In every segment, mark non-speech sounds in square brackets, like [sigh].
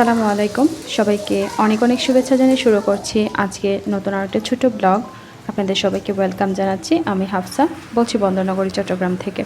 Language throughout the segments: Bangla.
আসসালামু আলাইকুম। সবাইকে অনেক অনেক শুভেচ্ছা জানিয়ে শুরু করছি আজকে নতুন আর একটা ছোটো ব্লগ। আপনাদের সবাইকে ওয়েলকাম জানাচ্ছি। আমি হাফসা, বলছি বন্দরনগরী, চট্টগ্রাম থেকে।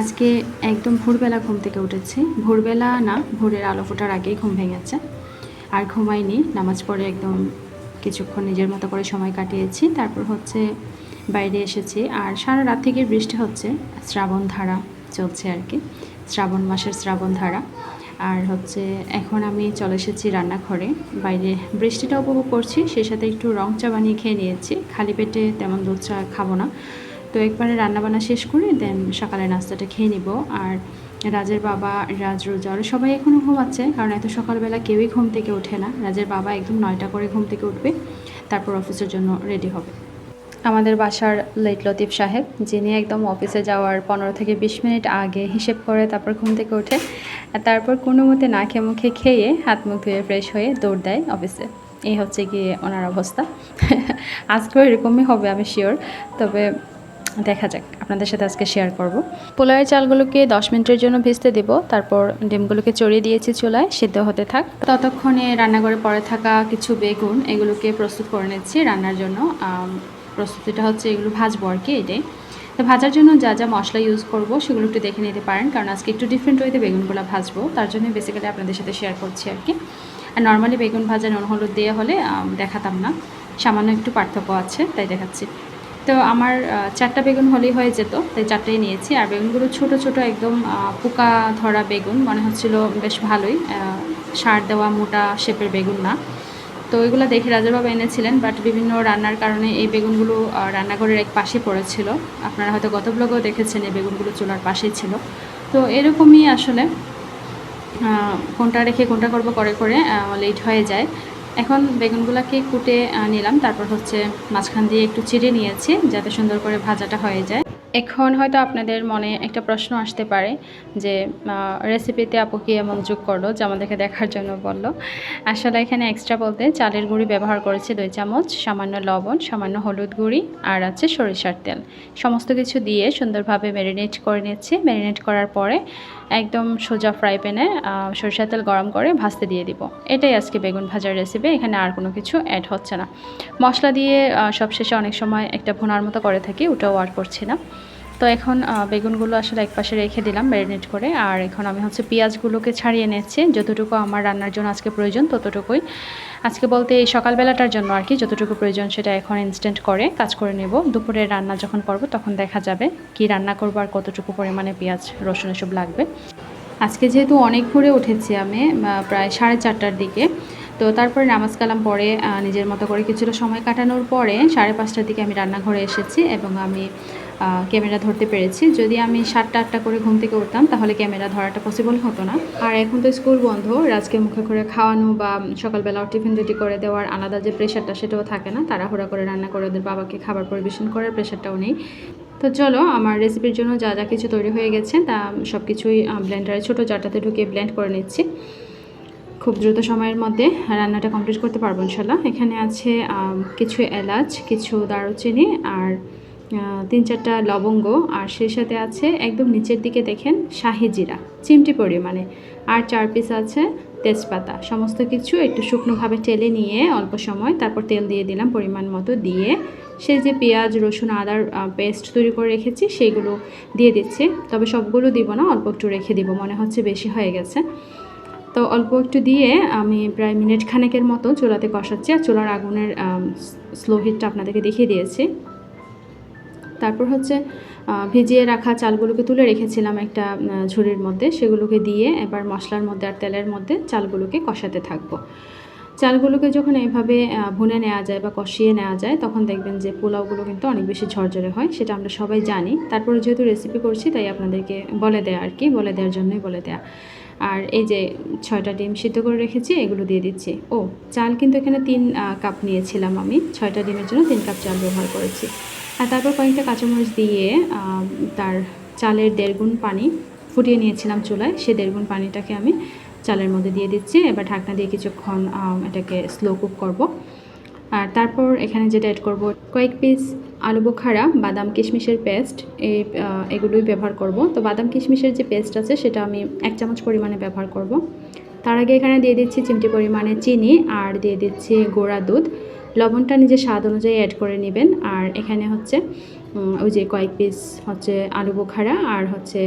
আজকে একদম ভোরবেলা ঘুম থেকে উঠেছি। ভোরবেলা না, ভোরের আলো ফোটার আগেই ঘুম ভেঙেছে। আর ঘুমাইনি, নামাজ পড়ে একদম কিছুক্ষণ নিজের মতো করে সময় কাটিয়েছি। তারপর হচ্ছে বাইরে এসেছি। আর সারা রাত থেকে বৃষ্টি হচ্ছে। শ্রাবণ ধারা চলছে আর কি। শ্রাবণ মাসের শ্রাবণ ধারা। আর হচ্ছে এখন আমি চলে এসেছি রান্নাঘরে। বাইরে বৃষ্টিটা উপভোগ করছি, সেই সাথে একটু রং চা বানিয়ে খেয়ে নিয়েছি। খালি পেটে তেমন দুধ চা খাব না। তো একবারে রান্নাবান্না শেষ করে দেন সকালে নাস্তাটা খেয়ে নিব। আর রাজের বাবা, রাজ রোজার সবাই এখনও ঘুমাচ্ছে, কারণ এত সকালবেলা কেউই ঘুম থেকে ওঠে না। রাজের বাবা একদম নয়টা করে ঘুম থেকে উঠবে, তারপর অফিসের জন্য রেডি হবে। আমাদের বাসার লেট লতিফ সাহেব, যিনি একদম অফিসে যাওয়ার পনেরো থেকে বিশ মিনিট আগে হিসেব করে তারপর ঘুম থেকে ওঠে তারপর কোনো মতে না খেয়ে মুখে খেয়ে হাত মুখ ধুয়ে ফ্রেশ হয়ে দৌড় দেয় অফিসে। এই হচ্ছে গিয়ে ওনার অবস্থা। [laughs] আজকেও এরকমই হবে, আমি শিওর তবে দেখা যাক, আপনাদের সাথে আজকে শেয়ার করব। পোলারের চালগুলোকে দশ মিনিটের জন্য ভিজতে দেব, তারপর ডিমগুলোকে চড়িয়ে দিয়েছি চুলায়, সিদ্ধ হতে থাক। ততক্ষণে রান্নাঘরে পড়ে থাকা কিছু বেগুন, এগুলোকে প্রস্তুত করে নিচ্ছি রান্নার জন্য। প্রস্তুতিটা হচ্ছে এগুলো ভাজবো আর কি এটাই তো ভাজার জন্য যা যা মশলা ইউজ করব সেগুলো একটু দেখে নিতে পারেন, কারণ আজকে একটু ডিফারেন্ট ওয়েতে বেগুনগুলো ভাজবো, তার জন্য বেসিক্যালি আপনাদের সাথে শেয়ার করছি আর কি। আর নর্মালি বেগুন ভাজা নুন হলুদ দেওয়া হলে দেখাতাম না, সামান্য একটু পার্থক্য আছে, তাই দেখাচ্ছি। তো আমার চারটা বেগুন হলেই হয়ে যেত, তাই চারটাই নিয়েছি, আর বেগুনগুলো ছোট ছোট একদম পোকা ধরা বেগুন, মনে হচ্ছিল বেশ ভালোই সার দেওয়া মোটা শেপের বেগুন না। তো এগুলো দেখে রাজারবাবু এনেছিলেন বাট বিভিন্ন রান্নার কারণে এই বেগুনগুলো রান্নাঘরের এক পাশে পড়েছিল। আপনারা হয়তো গত ব্লগেও দেখেছেন এই বেগুনগুলো চুলার পাশেই ছিল। তো এরকমই আসলে কোনটা রেখে কোনটা করব করে করে লেট হয়ে যায়। এখন বেগুনগুলোকে কুটে নিলাম, তারপর হচ্ছে মাঝখান দিয়ে একটু চিড়ে নিয়েছি, যাতে সুন্দর করে ভাজাটা হয়ে যায়। এখন হয়তো আপনাদের মনে একটা প্রশ্ন আসতে পারে যে রেসিপিতে আপু কি এমন যোগ করল যে আমাদেরকে দেখার জন্য বলল। আসলে এখানে এক্সট্রা বলতে চালের গুঁড়ি ব্যবহার করেছি দুই চামচ, সামান্য লবণ, সামান্য হলুদ গুঁড়ি আর আছে সরিষার তেল। সমস্ত কিছু দিয়ে সুন্দরভাবে ম্যারিনেট করে নিচ্ছি ম্যারিনেট করার পরে একদম সোজা ফ্রাই প্যানে সরিষার তেল গরম করে ভাজতে দিয়ে দিব। এটাই আজকে বেগুন ভাজার রেসিপি এখানে আর কোনো কিছু অ্যাড হচ্ছে না। মশলা দিয়ে সবশেষে অনেক সময় একটা ভোনার মতো করে থাকি, ওটাও আর করছি না। তো এখন বেগুনগুলো আসলে একপাশে রেখে দিলাম ম্যারিনেট করে, আর এখন আমি হচ্ছে পেঁয়াজগুলোকে ছাড়িয়ে নিচ্ছি। যতটুকু আমার রান্নার জন্য আজকে প্রয়োজন, ততটুকুই। আজকে বলতে এই সকালবেলাটার জন্য আর কি, যতটুকু প্রয়োজন সেটা এখন ইনস্ট্যান্ট করে কাজ করে নেব। দুপুরে রান্না যখন করব তখন দেখা যাবে কি রান্না করব আর কতটুকু পরিমাণে পেঁয়াজ, রসুন এসব লাগবে। আজকে যেহেতু অনেক ভোরে উঠেছি আমি প্রায় সাড়ে চারটার দিকে, তো তারপরে নামাজ কালাম পরে নিজের মতো করে কিছুটা সময় কাটানোর পরে সাড়ে পাঁচটার দিকে আমি রান্নাঘরে এসেছি এবং আমি ক্যামেরা ধরতে পেরেছি। যদি আমি সাতটা, আটটা করে ঘুম থেকে উঠতাম, তাহলে ক্যামেরা ধরাটা পসিবল হতো না। আর এখন তো স্কুল বন্ধ, রাজকে মুখে করে খাওয়ানো বা সকালবেলা টিফিন রেডি করে দেওয়ার আলাদা যে প্রেশারটা সেটাও থাকে না। তাড়াহুড়া করে রান্না করে ওদের বাবাকে খাবার পরিবেশন করার প্রেশারটাও নেই। তো চলো, আমার রেসিপির জন্য যা যা কিছু তৈরি হয়ে গেছে, তা সব কিছুই ব্লেন্ডারে ছোটো জারটাতে ঢুকিয়ে ব্লেন্ড করে নিচ্ছি। খুব দ্রুত সময়ের মধ্যে রান্নাটা কমপ্লিট করতে পারব ইনশাল্লাহ এখানে আছে কিছু এলাচ, কিছু দারুচিনি আর তিন চারটা লবঙ্গ আর সেই সাথে আছে একদম নিচের দিকে দেখেন শাহি জিরা, চিমটি পরিমাণে আর চার পিস আছে তেজপাতা, সমস্ত কিছু একটু শুকনোভাবে টেলে নিয়ে অল্প সময় তারপর তেল দিয়ে দিলাম পরিমাণ মতো দিয়ে। সেই যে পেঁয়াজ, রসুন, আদার পেস্ট তৈরি করে রেখেছি সেইগুলো দিয়ে দিচ্ছি। তবে সবগুলো দিব না, অল্প একটু রেখে দিব, মনে হচ্ছে বেশি হয়ে গেছে। তো অল্প একটু দিয়ে আমি প্রায় মিনিট খানেকের মতো চুলাতে কষাচ্ছি আর চুলার আগুনের স্লো হিটটা আপনাদেরকে দেখিয়ে দিয়েছি। তারপর হচ্ছে ভিজিয়ে রাখা চালগুলোকে তুলে রেখেছিলাম একটা ঝুড়ির মধ্যে। সেগুলোকে দিয়ে এবার মশলার মধ্যে আর তেলের মধ্যে চালগুলোকে কষাতে থাকব। চালগুলোকে যখন এইভাবে ভুনে নেওয়া যায় বা কষিয়ে নেওয়া যায়, তখন দেখবেন যে পোলাওগুলো কিন্তু অনেক বেশি ঝরঝরে হয়, সেটা আমরা সবাই জানি। তারপরে যেহেতু রেসিপি করছি, তাই আপনাদেরকে বলে দেয়া আর কি, বলে দেওয়ার জন্যই বলে দেয়া। আর এই যে ছয়টা ডিম সিদ্ধ করে রেখেছি, এগুলো দিয়ে দিচ্ছি। ও, চাল কিন্তু এখানে তিন কাপ নিয়েছিলাম আমি। ছয়টা ডিমের জন্য তিন কাপ চাল ব্যবহার করেছি। আর তারপর কয়েকটা কাঁচামরিচ দিয়ে তার চালের দেড়গুণ পানি ফুটিয়ে নিয়েছিলাম চুলায়। সে দেড়গুণ পানিটাকে আমি চালের মধ্যে দিয়ে দিচ্ছি। এবার ঢাকনা দিয়ে কিছুক্ষণ এটাকে স্লো কুক করব। আর তারপর এখানে যেটা অ্যাড করব, কয়েক পিস আলু বোখারা, বাদাম কিশমিশের পেস্ট এই এগুলোই ব্যবহার করব। তো বাদাম কিশমিশের যে পেস্ট আছে, সেটা আমি এক চামচ পরিমাণে ব্যবহার করব। তার আগে এখানে দিয়ে দিচ্ছি চিমটি পরিমাণে চিনি, আর দিয়ে দিচ্ছি গোড়া দুধ। লবণটা নিজের স্বাদ অনুযায়ী অ্যাড করে নেবেন। আর এখানে হচ্ছে ওই যে কয়েক পিস হচ্ছে আলু বোখারা আর হচ্ছে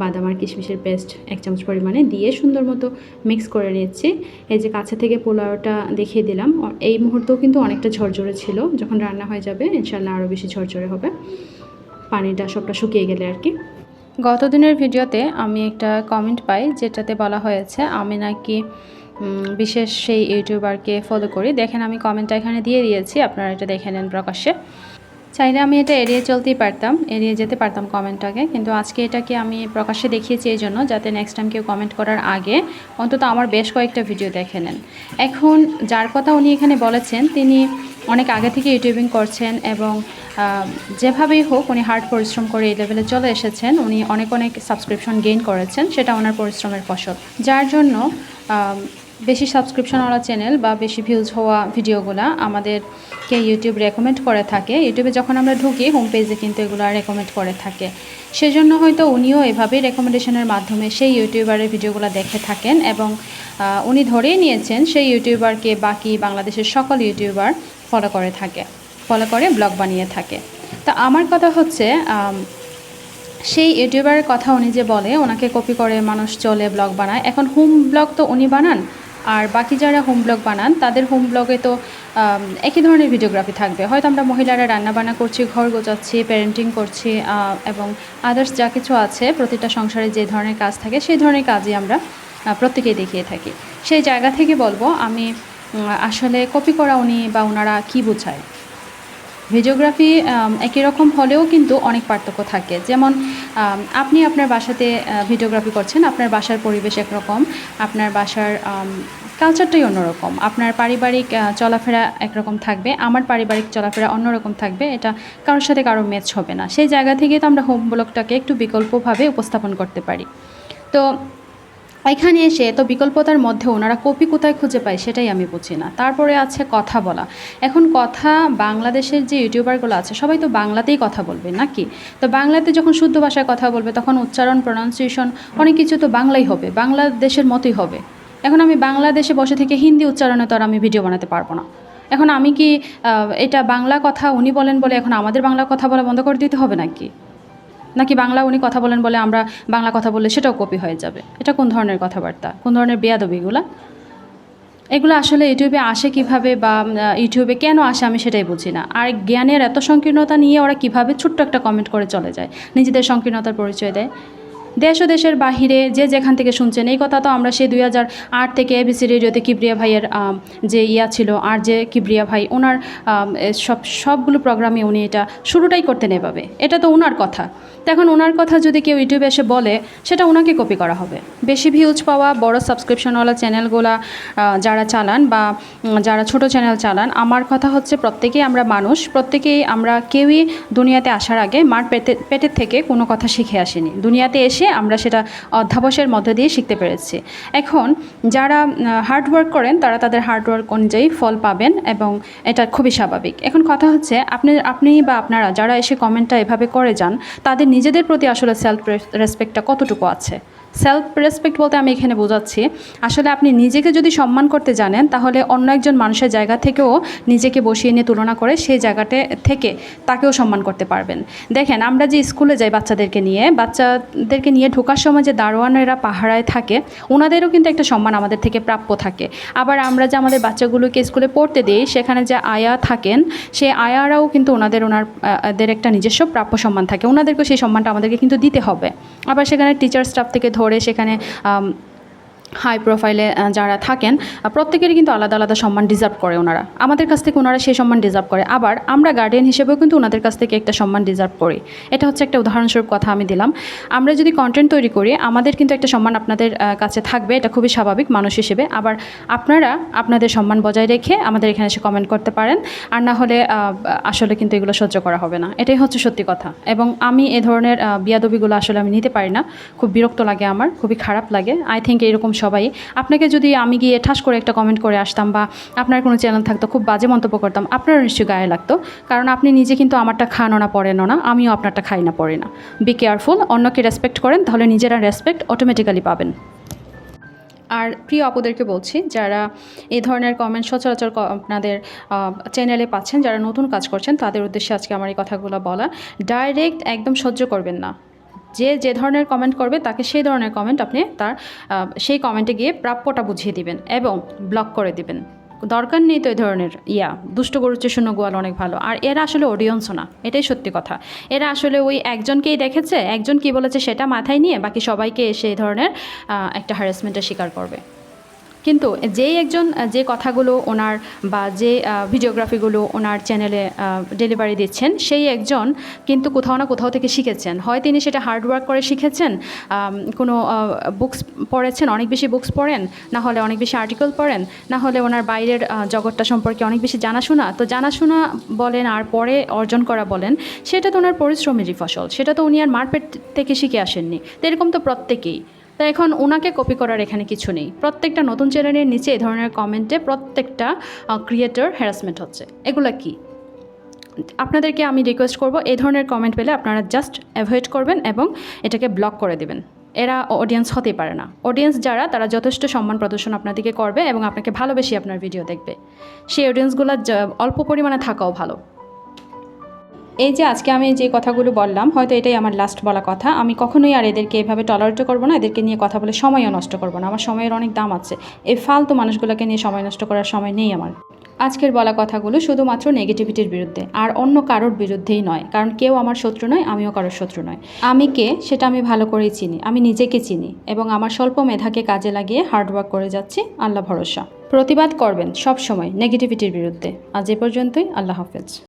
বাদাম আর কিশমিশের পেস্ট এক চামচ পরিমাণে দিয়ে সুন্দর মতো মিক্স করে নিচ্ছি। এই যে কাছে থেকে পোলাওটা দেখিয়ে দিলাম। এই মুহূর্তেও কিন্তু অনেকটা ঝরঝরে ছিল। যখন রান্না হয়ে যাবে ইনশাল্লাহ আরও বেশি ঝরঝরে হবে। পানিটা সবটা শুকিয়ে গেলে আর কি। গত দিনের ভিডিওতে আমি একটা কমেন্ট পাই যেটাতে বলা হয়েছে, আমি নাকি বিশেষ সেই ইউটিউবারকে ফলো করি। দেখেন আমি কমেন্টটা এখানে দিয়ে দিয়েছি, আপনারা এটা দেখে নেন প্রকাশ্যে। চাইলে আমি এটা এড়িয়ে চলতেই পারতাম, এড়িয়ে যেতে পারতাম কমেন্টটাকে কিন্তু আজকে এটাকে আমি প্রকাশ্যে দেখিয়েছি এই জন্য, যাতে নেক্সট টাইম কেউ কমেন্ট করার আগে অন্তত আমার বেশ কয়েকটা ভিডিও দেখে নেন। এখন যার কথা উনি এখানে বলেছেন, তিনি অনেক আগে থেকে ইউটিউবিং করছেন এবং যেভাবেই হোক উনি হার্ড পরিশ্রম করে এই লেভেলে চলে এসেছেন, উনি অনেক অনেক সাবস্ক্রিপশন গেইন করেছেন, সেটা ওনার পরিশ্রমের ফসল। যার জন্য বেশি সাবস্ক্রিপশনওয়ালা চ্যানেল বা বেশি ভিউজ হওয়া ভিডিওগুলো আমাদেরকে ইউটিউব রেকমেন্ড করে থাকে। ইউটিউবে যখন আমরা ঢুকি হোম পেজে কিন্তু এগুলো রেকমেন্ড করে থাকে। সেজন্য হয়তো উনিও এভাবেই রেকমেন্ডেশনের মাধ্যমে সেই ইউটিউবারের ভিডিওগুলো দেখে থাকেন এবং উনি ধরেই নিয়েছেন সেই ইউটিউবারকে বাকি বাংলাদেশের সকল ইউটিউবার ফলো করে থাকে ফলো করে ব্লগ বানিয়ে থাকে। তা আমার কথা হচ্ছে সেই ইউটিউবারের কথা উনি যে বলে, ওনাকে কপি করে মানুষ চলে ব্লগ বানায়। এখন হোম ব্লগ তো উনি বানান আর বাকি যারা হোম ব্লগ বানান, তাদের হোম ব্লগে তো একই ধরনের ভিডিওগ্রাফি থাকবে। হয়তো আমরা মহিলারা রান্নাবান্না করছি, ঘর গোচাচ্ছি প্যারেন্টিং করছি এবং আদার্স যা কিছু আছে, প্রতিটা সংসারে যে ধরনের কাজ থাকে, সেই ধরনের কাজই আমরা প্রত্যেকেই দেখিয়ে থাকি। সেই জায়গা থেকে বলব, আমি আসলে কপি করা উনি বা ওনারা কী বোঝায়? ভিডিওগ্রাফি একই রকম হলেও কিন্তু অনেক পার্থক্য থাকে। যেমন আপনি আপনার বাসাতে ভিডিওগ্রাফি করছেন, আপনার বাসার পরিবেশ একরকম, আপনার বাসার কালচারটাই অন্যরকম, আপনার পারিবারিক চলাফেরা একরকম থাকবে, আমার পারিবারিক চলাফেরা অন্যরকম থাকবে, এটা কারোর সাথে কারও ম্যাচ হবে না। সেই জায়গা থেকে তো আমরা হোম ব্লগটাকে একটু বিকল্পভাবে উপস্থাপন করতে পারি। তো এখানে এসে তো বিকল্পতার মধ্যে ওনারা কপি কোথায় খুঁজে পায় সেটাই আমি বুঝি না। তারপরে আছে কথা বলা। এখন কথা বাংলাদেশের যে ইউটিউবারগুলো আছে, সবাই তো বাংলাতেই কথা বলবে নাকি? তো বাংলাতে যখন শুদ্ধ ভাষায় কথা বলবে, তখন উচ্চারণ প্রনাউন্সিয়েশন অনেক কিছু তো বাংলাই হবে, বাংলাদেশের মতোই হবে। এখন আমি বাংলাদেশে বসে থেকে হিন্দি উচ্চারণে তো আর আমি ভিডিও বানাতে পারব না। এখন আমি কি এটা বাংলা কথা উনি বলেন বলে এখন আমাদের বাংলা কথা বলা বন্ধ করে দিতে হবে নাকি? নাকি বাংলা উনি কথা বলেন বলে আমরা বাংলা কথা বললে সেটাও কপি হয়ে যাবে? এটা কোন ধরনের কথাবার্তা? কোন ধরনের বেয়াদবিগুলা এগুলো? আসলে ইউটিউবে আসে কীভাবে বা ইউটিউবে কেন আসে আমি সেটাই বুঝি না। আর জ্ঞানের এত সংকীর্ণতা নিয়ে ওরা কীভাবে ছোট্ট একটা কমেন্ট করে চলে যায়? নিজেদের সংকীর্ণতার পরিচয় দেয়। দেশ ও দেশের বাহিরে যে যেখান থেকে শুনছেন, এই কথা তো আমরা সেই দুই হাজার আট থেকে এবিসি রেডিওতে কিবরিয়া ভাইয়ের যে ইয়া ছিল, আর যে কিবরিয়া ভাই, ওনার সব, সবগুলো প্রোগ্রামে উনি এটা শুরুটাই করতেন এভাবে। এটা তো ওনার কথা। এখন ওনার কথা যদি কেউ ইউটিউবে এসে বলে, সেটা ওনাকে কপি করা হবে। বেশি ভিউজ পাওয়া, বড় সাবস্ক্রিপশনওয়ালা চ্যানেলগুলা যারা চালান বা যারা ছোট চ্যানেল চালান, আমার কথা হচ্ছে প্রত্যেকেই আমরা মানুষ, প্রত্যেকেই আমরা কেউই দুনিয়াতে আসার আগে মার পেটে, পেটের থেকে কোনো কথা শিখে আসিনি। দুনিয়াতে এসে আমরা সেটা অধ্যাবসের মধ্যে দিয়ে শিখতে পেরেছি। এখন যারা হার্ডওয়ার্ক করেন, তারা তাদের হার্ডওয়ার্ক অনুযায়ী ফল পাবেন এবং এটা খুবই স্বাভাবিক। এখন কথা হচ্ছে, আপনি আপনি বা আপনারা যারা এসে কমেন্টটা এভাবে করে যান, তাদের নিজেদের প্রতি আসলে সেলফ রেসপেক্টটা কতটুকু আছে? সেলফ রেসপেক্ট বলতে আমি এখানে বোঝাচ্ছি। আসলে আপনি নিজেকে যদি সম্মান করতে জানেন তাহলে অন্য একজন মানুষের জায়গা থেকেও নিজেকে বসিয়ে নিয়ে তুলনা করে সেই জায়গাতে থেকে তাকেও সম্মান করতে পারবেন। দেখেন আমরা যে স্কুলে যাই বাচ্চাদেরকে নিয়ে বাচ্চাদেরকে নিয়ে ঢোকার সময় যে দারোয়ানেরা পাহারায় থাকে ওনাদেরও কিন্তু একটা সম্মান আমাদের থেকে প্রাপ্য থাকে। আবার আমরা যে আমাদের বাচ্চাগুলোকে স্কুলে পড়তে দিই সেখানে যে আয়া থাকেন সেই আয়ারাও কিন্তু ওনাদের ওনার আহ, একটা নিজস্ব প্রাপ্য সম্মান থাকে। ওনাদেরকেও সেই সম্মানটা আমাদেরকে কিন্তু দিতে হবে। আবার সেখানে টিচার স্টাফ থেকে ধরে সেখানে হাই প্রোফাইলে যারা থাকেন প্রত্যেকেরই কিন্তু আলাদা আলাদা সম্মান ডিজার্ভ করে ওনারা। আমাদের কাছ থেকে ওনারা সেই সম্মান ডিজার্ভ করে। আবার আমরা গার্ডিয়ান হিসেবেও কিন্তু ওনাদের কাছ থেকে একটা সম্মান ডিজার্ভ করি। এটা হচ্ছে একটা উদাহরণস্বরূপ কথা আমি দিলাম। আমরা যদি কন্টেন্ট তৈরি করি, আমাদের কিন্তু একটা সম্মান আপনাদের কাছে থাকবে। এটা খুবই স্বাভাবিক মানুষ হিসেবে। আবার আপনারা আপনাদের সম্মান বজায় রেখে আমাদের এখানে এসে কমেন্ট করতে পারেন। আর না হলে আসলে কিন্তু এগুলো সহ্য করা হবে না। এটাই হচ্ছে সত্যি কথা। এবং আমি এ ধরনের বিয়াদবিগুলো আসলে আমি নিতে পারি না। খুব বিরক্ত লাগে আমার, খুবই খারাপ লাগে। আই থিঙ্ক এরকম সবাই। আপনাকে যদি আমি গিয়ে ঠাস করে একটা কমেন্ট করে আসতাম বা আপনার কোনো চ্যানেল থাকতো, খুব বাজে মন্তব্য করতাম, আপনারও নিশ্চয়ই গায়ে লাগতো। কারণ আপনি নিজে কিন্তু আমারটা খানো না পড়েনও না, আমিও আপনারটা খাই না পড়ি না। বি কেয়ারফুল অন্যকে রেসপেক্ট করেন, তাহলে নিজেরা রেসপেক্ট অটোমেটিক্যালি পাবেন। আর প্রিয় আপুদেরকে বলছি, যারা এই ধরনের কমেন্ট সচরাচর আপনাদের চ্যানেলে পাচ্ছেন, যারা নতুন কাজ করছেন, তাদের উদ্দেশ্যে আজকে আমার এই কথাগুলো বলা। ডাইরেক্ট একদম সহ্য করবেন না। যে যে ধরনের কমেন্ট করবে, তাকে সেই ধরনের কমেন্ট আপনি তার সেই কমেন্টে গিয়ে প্রাপ্যটা বুঝিয়ে দিবেন এবং ব্লক করে দিবেন। দরকার নেই তো এই ধরনের ইয়া। দুষ্ট গরু শূন্য গোয়াল, অনেক ভালো। আর এরা আসলে অডিয়েন্সও না, এটাই সত্যি কথা। এরা আসলে ওই একজনকেই দেখেছে, একজন কি বলেছে সেটা মাথায় নিয়ে বাকি সবাইকে এসে এই ধরনের একটা হ্যারাসমেন্টের শিকার করবে। কিন্তু যেই একজন যে কথাগুলো ওনার বা যে ভিডিওগ্রাফিগুলো ওনার চ্যানেলে ডেলিভারি দিচ্ছেন, সেই একজন কিন্তু কোথাও না কোথাও থেকে শিখেছেন। হয় তিনি সেটা হার্ড ওয়ার্ক করে শিখেছেন কোনো বুকস পড়েছেন, অনেক বেশি বুকস পড়েন, না হলে অনেক বেশি আর্টিকেল পড়েন, না হলে ওনার বাইরের জগৎটা সম্পর্কে অনেক বেশি জানাশোনা, তো জানাশোনা বলেন আর পরে অর্জন করা বলেন, সেটা তো ওনার পরিশ্রমেরই ফসল, সেটা তো উনি আর মারপেট থেকে শিখে আসেননি, তো এরকম তো প্রত্যেকেই। তা এখন ওনাকে কপি করার এখানে কিছু নেই। প্রত্যেকটা নতুন চ্যানেলের নিচে এই ধরনের কমেন্টে প্রত্যেকটা ক্রিয়েটর হ্যারাসমেন্ট হচ্ছে। এগুলা কি? আপনাদেরকে আমি রিকোয়েস্ট করব, এই ধরনের কমেন্ট পেলে আপনারা জাস্ট অ্যাভয়েড করবেন এবং এটাকে ব্লক করে দেবেন। এরা অডিয়েন্স হতেই পারে না। অডিয়েন্স যারা, তারা যথেষ্ট সম্মান প্রদর্শন আপনাদেরকে করবে এবং আপনাকে ভালোবেসে আপনার ভিডিও দেখবে। সেই অডিয়েন্সগুলো অল্প পরিমাণে থাকাও ভালো। এই যে আজকে আমি যে কথাগুলো বললাম, হয়তো এটাই আমার লাস্ট বলা কথা। আমি কখনোই আর এদেরকে এভাবে টলারেট করব না, এদেরকে নিয়ে কথা বলে সময়ও নষ্ট করব না। আমার সময়ের অনেক দাম আছে। এই ফালতু মানুষগুলোকে নিয়ে সময় নষ্ট করার সময় নেই আমার। আজকের বলা কথাগুলো শুধুমাত্র নেগেটিভিটির বিরুদ্ধে, আর অন্য কারোর বিরুদ্ধেই নয়। কারণ কেউ আমার শত্রু নয়, আমিও কারোর শত্রু নয়। আমি কে, সেটা আমি ভালো করেই চিনি। আমি নিজেকে চিনি, এবং আমার স্বল্প মেধাকে কাজে লাগিয়ে হার্ডওয়ার্ক করে যাচ্ছি। আল্লাহ ভরসা। প্রতিবাদ করবেন সব সময় নেগেটিভিটির বিরুদ্ধে। আজ এ পর্যন্তই। আল্লাহ হাফেজ।